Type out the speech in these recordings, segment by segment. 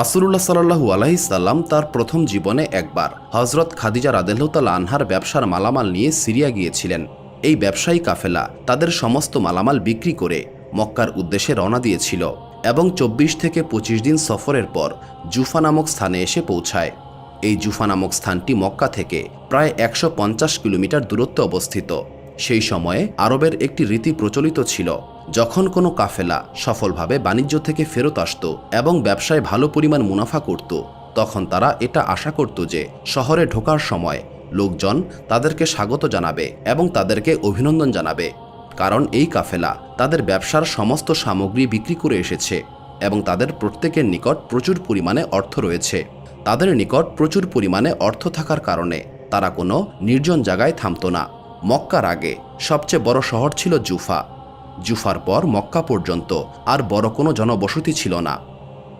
রাসুল্লাহ সাল্লাহু আলাইসাল্লাম তার প্রথম জীবনে একবার হজরত খাদিজা রাদেল্লাহ আনহার ব্যবসার মালামাল নিয়ে সিরিয়া গিয়েছিলেন। এই ব্যবসায়ী কাফেলা তাদের সমস্ত মালামাল বিক্রি করে মক্কার উদ্দেশ্যে রওনা দিয়েছিল এবং চব্বিশ থেকে পঁচিশ দিন সফরের পর জুফা নামক স্থানে এসে পৌঁছায়। এই জুফা নামক স্থানটি মক্কা থেকে প্রায় একশো পঞ্চাশ কিলোমিটার দূরত্বে অবস্থিত। সেই সময়ে আরবের একটি রীতি প্রচলিত ছিল যখন কোনো কাফেলা সফলভাবে বাণিজ্য থেকে ফেরত আসত এবং ব্যবসায় ভালো পরিমাণ মুনাফা করত, তখন তারা এটা আশা করত যে শহরে ঢোকার সময় লোকজন তাদেরকে স্বাগত জানাবে এবং তাদেরকে অভিনন্দন জানাবে। কারণ এই কাফেলা তাদের ব্যবসার সমস্ত সামগ্রী বিক্রি করে এসেছে এবং তাদের প্রত্যেকের নিকট প্রচুর পরিমাণে অর্থ রয়েছে। তাদের নিকট প্রচুর পরিমাণে অর্থ থাকার কারণে তারা কোনো নির্জন জায়গায় থামত না। মক্কার আগে সবচেয়ে বড় শহর ছিল জুফা। জুফার পর মক্কা পর্যন্ত আর বড় কোনো জনবসতি ছিল না।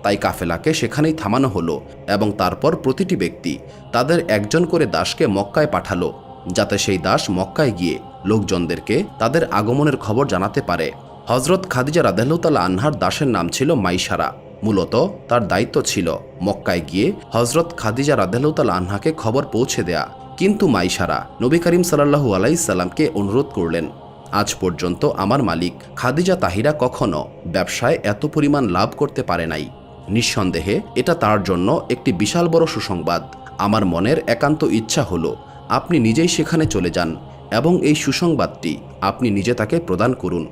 তাই কাফেলাকে সেখানেই থামানো হলো এবং তারপর প্রতিটি ব্যক্তি তাদের একজন করে দাসকে মক্কায় পাঠালো, যাতে সেই দাস মক্কায় গিয়ে লোকজনদেরকে তাদের আগমনের খবর জানাতে পারে। হজরত খাদিজা রাদেহতালা আনহার দাসের নাম ছিল মাইসারা মূলত তার দায়িত্ব ছিল মক্কায় গিয়ে হজরত খাদিজা রাদেহতাল আনহাকে খবর পৌঁছে দেয়া। কিন্তু মাইসারা নবী করিম সাল্লাহু আলাইসাল্লামকে অনুরোধ করলেন আজ পর্যন্ত আমার মালিক খাদিজা তাহিরা কখনো ব্যবসায় এত পরিমাণ লাভ করতে পারে নাই। নিঃসন্দেহে এটা তার জন্য একটি বিশাল বড় সুসংবাদ। আমার মনের একান্ত ইচ্ছা হলো, আপনি নিজেই সেখানে চলে যান এবং এই সুসংবাদটি আপনি নিজে তাকে প্রদান করুন।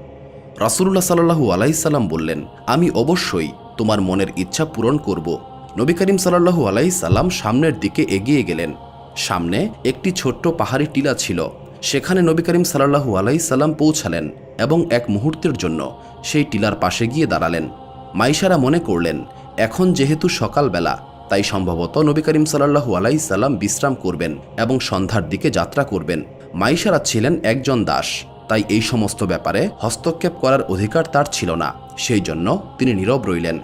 রাসুল্লাহ সাল্লাহু আলাইসাল্লাম বললেন, আমি অবশ্যই তোমার মনের ইচ্ছা পূরণ করব। নবী করিম সাল্লাহু আলাইসাল্লাম সামনের দিকে এগিয়ে গেলেন। সামনে একটি ছোট্ট পাহাড়ি টিলা ছিল। সেখানে নবী করিম সাল্লাহু আলাইসাল্লাম পৌঁছালেন এবং এক মুহূর্তের জন্য সেই টিলার পাশে গিয়ে দাঁড়ালেন। মাইশারা মনে করলেন, এখন যেহেতু সকালবেলা, তাই সম্ভবত নবী করিম সাল্লাহু আলাইসাল্লাম বিশ্রাম করবেন এবং সন্ধ্যার দিকে যাত্রা করবেন। মাইশারা ছিলেন একজন দাস, তাই এই সমস্ত ব্যাপারে হস্তক্ষেপ করার অধিকার তার ছিল না, সেই জন্য তিনি নীরব রইলেন।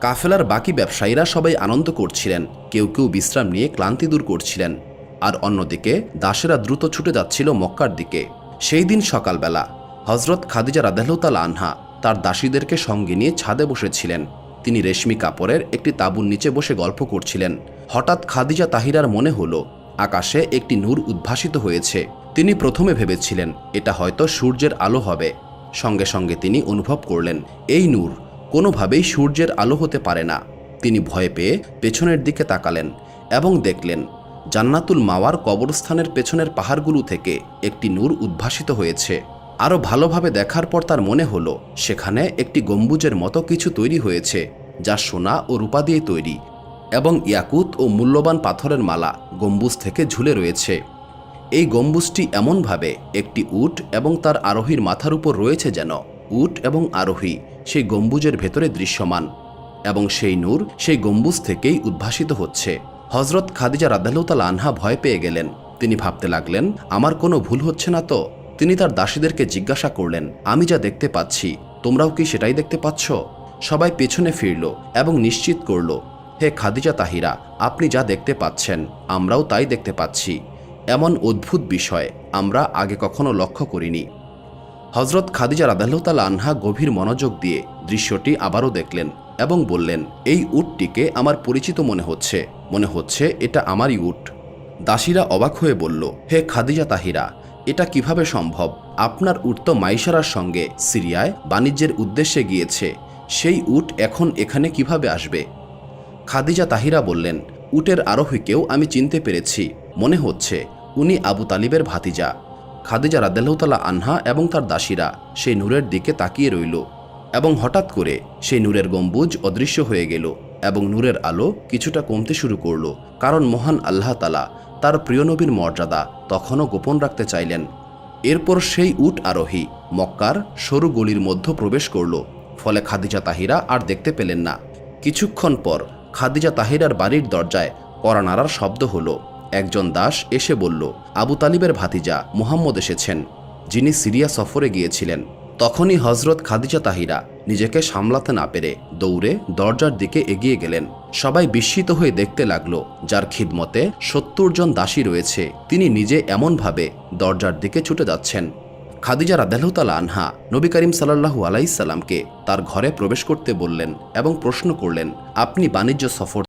কাফেলার বাকি ব্যবসায়ীরা সবাই আনন্দ করছিলেন, কেউ কেউ বিশ্রাম নিয়ে ক্লান্তি দূর করছিলেন। আর অন্যদিকে দাসেরা দ্রুত ছুটে যাচ্ছিল মক্কার দিকে। সেই দিন সকালবেলা হজরত খাদিজা রাদেহতাল আনহা তার দাসীদেরকে সঙ্গে নিয়ে ছাদে বসেছিলেন। তিনি রেশমি কাপড়ের একটি তাঁবুর নিচে বসে গল্প করছিলেন। হঠাৎ খাদিজা তাহিরার মনে হলো, আকাশে একটি নূর উদ্ভাসিত হয়েছে। তিনি প্রথমে ভেবেছিলেন, এটা হয়তো সূর্যের আলো হবে। সঙ্গে সঙ্গে তিনি অনুভব করলেন, এই নূর কোনোভাবেই সূর্যের আলো হতে পারে না। তিনি ভয় পেয়ে পেছনের দিকে তাকালেন এবং দেখলেন জান্নাতুল মাওয়ার কবরস্থানের পেছনের পাহাড়গুলো থেকে একটি নূর উদ্ভাসিত হয়েছে। আরও ভালোভাবে দেখার পর তার মনে হলো, সেখানে একটি গম্বুজের মতো কিছু তৈরি হয়েছে, যা সোনা ও রূপা দিয়ে তৈরি এবং ইয়াকুত ও মূল্যবান পাথরের মালা গম্বুজ থেকে ঝুলে রয়েছে। এই গম্বুজটি এমনভাবে একটি উট এবং তার আরোহীর মাথার উপর রয়েছে যেন উট এবং আরোহী সেই গম্বুজের ভেতরে দৃশ্যমান এবং সেই নূর সেই গম্বুজ থেকেই উদ্ভাসিত হচ্ছে। হজরত খাদিজা রাদালুতাল আনহা ভয় পেয়ে গেলেন। তিনি ভাবতে লাগলেন, আমার কোনো ভুল হচ্ছে না তো? তিনি তার দাসীদেরকে জিজ্ঞাসা করলেন, আমি যা দেখতে পাচ্ছি, তোমরাও কি সেটাই দেখতে পাচ্ছ? সবাই পেছনে ফিরল এবং নিশ্চিত করল, হে খাদিজা তাহিরা, আপনি যা দেখতে পাচ্ছেন, আমরাও তাই দেখতে পাচ্ছি। এমন অদ্ভুত বিষয় আমরা আগে কখনো লক্ষ্য করিনি। হজরত খাদিজা রাদাল্লাহতাল আনহা গভীর মনোযোগ দিয়ে দৃশ্যটি আবারও দেখলেন। এবং বললেন, এই উটটিকে আমার পরিচিত মনে হচ্ছে। মনে হচ্ছে এটা আমারই উট। দাসীরা অবাক হয়ে বলল, হে খাদিজা তাহিরা, এটা কীভাবে সম্ভব? আপনার উট তো মাইশারার সঙ্গে সিরিয়ায় বাণিজ্যের উদ্দেশ্যে গিয়েছে। সেই উট এখন এখানে কীভাবে আসবে? খাদিজা তাহিরা বললেন, উটের আরোহীকেও আমি চিনতে পেরেছি। মনে হচ্ছে উনি আবু তালিবের ভাতিজা। খাদিজা রাদ্দাল্লাহতালা আনহা এবং তার দাসীরা সেই নূরের দিকে তাকিয়ে রইল। এবং হঠাৎ করে সেই নূরের গম্বুজ অদৃশ্য হয়ে গেল এবং নূরের আলো কিছুটা কমতে শুরু করল, কারণ মহান আল্লাহ তালা তার প্রিয় নবীর মর্যাদা তখনও গোপন রাখতে চাইলেন। এরপর সেই উট আরোহী মক্কার সরু গলির মধ্য প্রবেশ করল, ফলে খাদিজা তাহিরা আর দেখতে পেলেন না। কিছুক্ষণ পর খাদিজা তাহিরার বাড়ির দরজায় কড়া নাড়ার শব্দ হলো। একজন দাস এসে বলল, আবু তালিবের ভাতিজা মুহাম্মদ এসেছেন, যিনি সিরিয়া সফরে গিয়েছিলেন। তখনই হজরত খাদিজা তাহিরা নিজেকে সামলাতে না পেরে দৌড়ে দরজার দিকে এগিয়ে গেলেন। সবাই বিস্মিত হয়ে দেখতে লাগল, যার খিদমতে সত্তর জন দাসী রয়েছে। তিনি নিজে এমনভাবে দরজার দিকে ছুটে যাচ্ছেন। খাদিজা রাদেলতালা আনহা নবী করিম সাল্লাহু আলাইসাল্লামকে তার ঘরে প্রবেশ করতে বললেন এবং প্রশ্ন করলেন, আপনি বাণিজ্য সফর